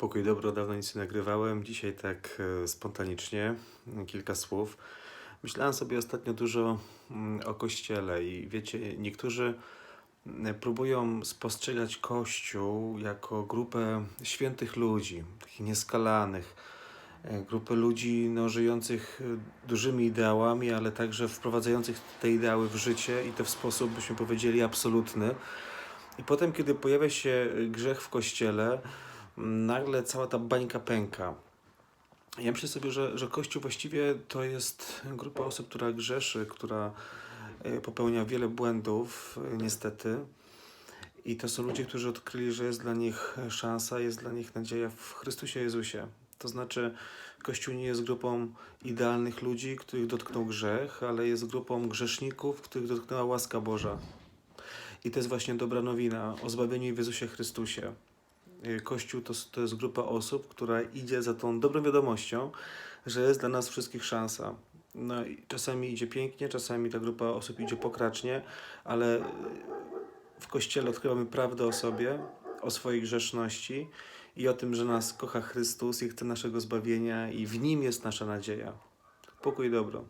Pokój dobro, dawno nic nie nagrywałem. Dzisiaj tak e, spontanicznie, m, kilka słów. Myślałem sobie ostatnio dużo mm, o Kościele i wiecie, niektórzy mm, próbują spostrzegać Kościół jako grupę świętych ludzi, takich nieskalanych, e, grupę ludzi no, żyjących e, dużymi ideałami, ale także wprowadzających te ideały w życie i to w sposób, byśmy powiedzieli, absolutny. I potem, kiedy pojawia się grzech w Kościele, nagle cała ta bańka pęka. Ja myślę sobie, że, że Kościół właściwie to jest grupa osób, która grzeszy, która e, popełnia wiele błędów, e, niestety. I to są ludzie, którzy odkryli, że jest dla nich szansa, jest dla nich nadzieja w Chrystusie Jezusie. To znaczy, Kościół nie jest grupą idealnych ludzi, których dotknął grzech, ale jest grupą grzeszników, których dotknęła łaska Boża. I to jest właśnie dobra nowina o zbawieniu w Jezusie Chrystusie. Y, Kościół to, to jest grupa osób, która idzie za tą dobrą wiadomością, że jest dla nas wszystkich szansa. No i czasami idzie pięknie, czasami ta grupa osób idzie pokracznie, ale y, w Kościele odkrywamy prawdę o sobie, o swojej grzeszności i o tym, że nas kocha Chrystus i chce naszego zbawienia i w Nim jest nasza nadzieja. Pokój dobro.